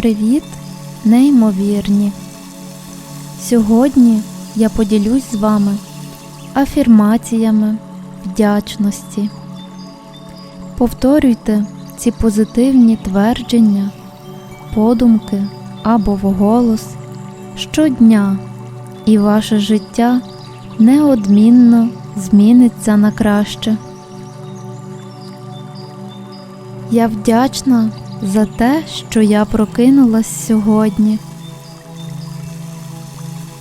Привіт, неймовірні! Сьогодні я поділюсь з вами афірмаціями вдячності. Повторюйте ці позитивні твердження, подумки або вголос щодня, і ваше життя неодмінно зміниться на краще. Я вдячна за те, що я прокинулась сьогодні.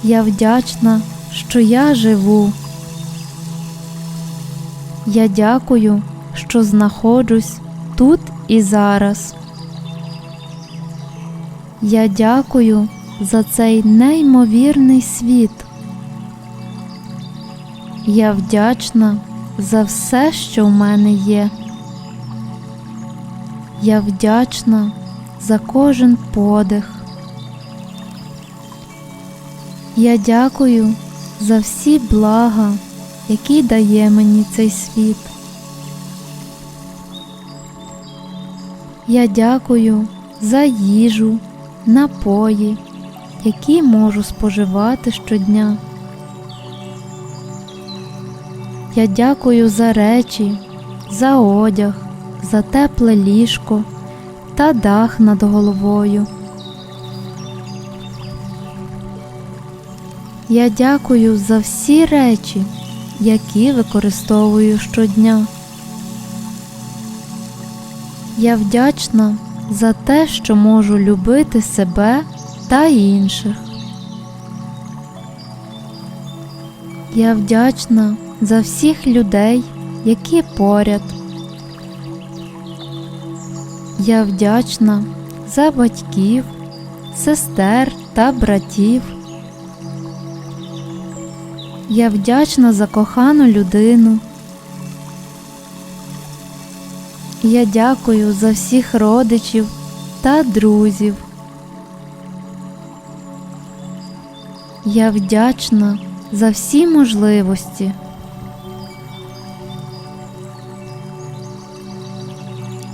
Я вдячна, що я живу. Я дякую, що знаходжусь тут і зараз. Я дякую за цей неймовірний світ. Я вдячна за все, що в мене є. Я вдячна за кожен подих. Я дякую за всі блага, які дає мені цей світ. Я дякую за їжу, напої, які можу споживати щодня. Я дякую за речі, за одяг, за тепле ліжко та дах над головою. Я дякую за всі речі, які використовую щодня. Я вдячна за те, що можу любити себе та інших. Я вдячна за всіх людей, які поряд. Я вдячна за батьків, сестер та братів. Я вдячна за кохану людину. Я дякую за всіх родичів та друзів. Я вдячна за всі можливості.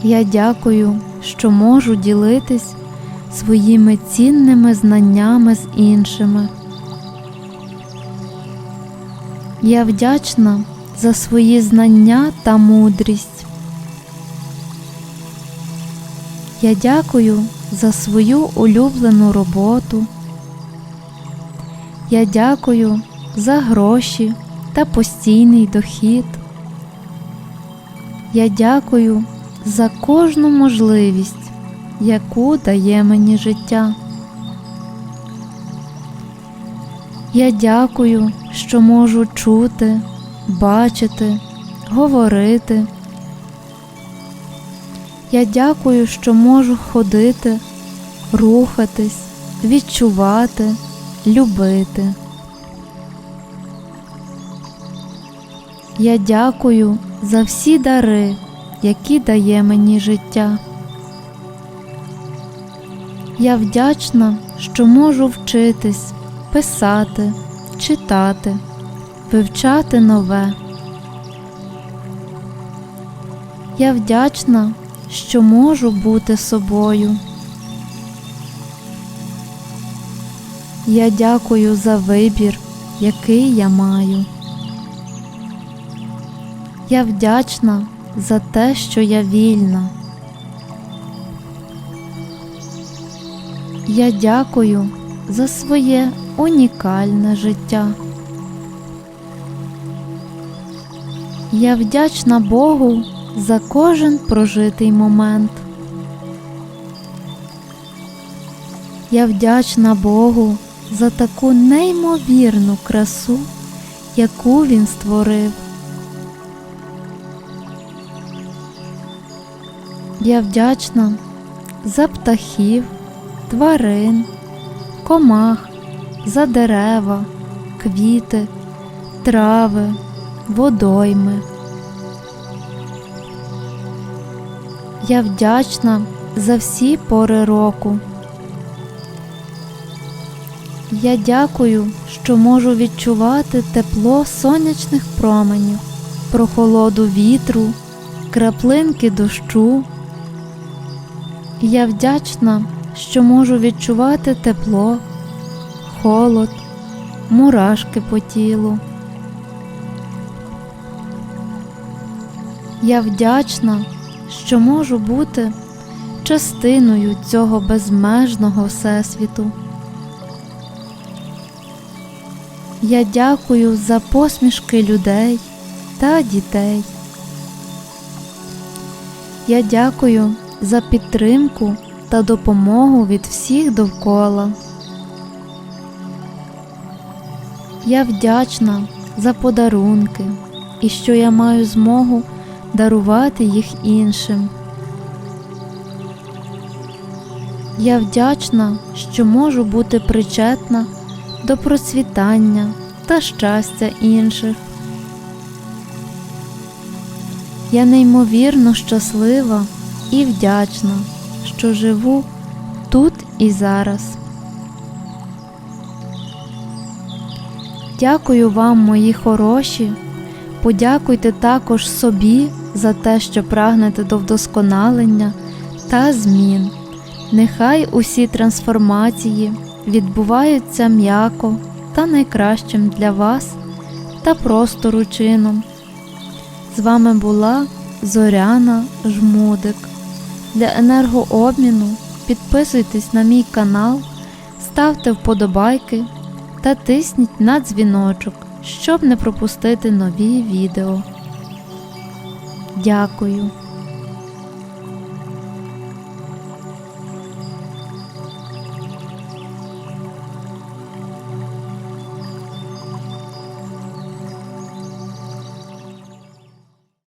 Я дякую, що можу ділитись своїми цінними знаннями з іншими. Я вдячна за свої знання та мудрість. Я дякую за свою улюблену роботу. Я дякую за гроші та постійний дохід. Я дякую за кожну можливість, яку дає мені життя. Я дякую, що можу чути, бачити, говорити. Я дякую, що можу ходити, рухатись, відчувати, любити. Я дякую за всі дари, які дає мені життя. Я вдячна, що можу вчитись, писати, читати, вивчати нове. Я вдячна, що можу бути собою. Я дякую за вибір, який я маю. Я вдячна за те, що я вільна. Я дякую за своє унікальне життя. Я вдячна Богу за кожен прожитий момент. Я вдячна Богу за таку неймовірну красу, яку Він створив. Я вдячна за птахів, тварин, комах, за дерева, квіти, трави, водойми. Я вдячна за всі пори року. Я дякую, що можу відчувати тепло сонячних променів, прохолоду вітру, краплинки дощу. Я вдячна, що можу відчувати тепло, холод, мурашки по тілу. Я вдячна, що можу бути частиною цього безмежного Всесвіту. Я дякую за посмішки людей та дітей. Я дякую за підтримку та допомогу від всіх довкола. Я вдячна за подарунки і що я маю змогу дарувати їх іншим. Я вдячна, що можу бути причетна до процвітання та щастя інших. Я неймовірно щаслива і вдячна, що живу тут і зараз. Дякую вам, мої хороші. Подякуйте також собі за те, що прагнете до вдосконалення та змін. Нехай усі трансформації відбуваються м'яко та найкращим для вас та простору чином. З вами була Зоряна Жмудик. Для енергообміну підписуйтесь на мій канал, ставте вподобайки та тисніть на дзвіночок, щоб не пропустити нові відео. Дякую.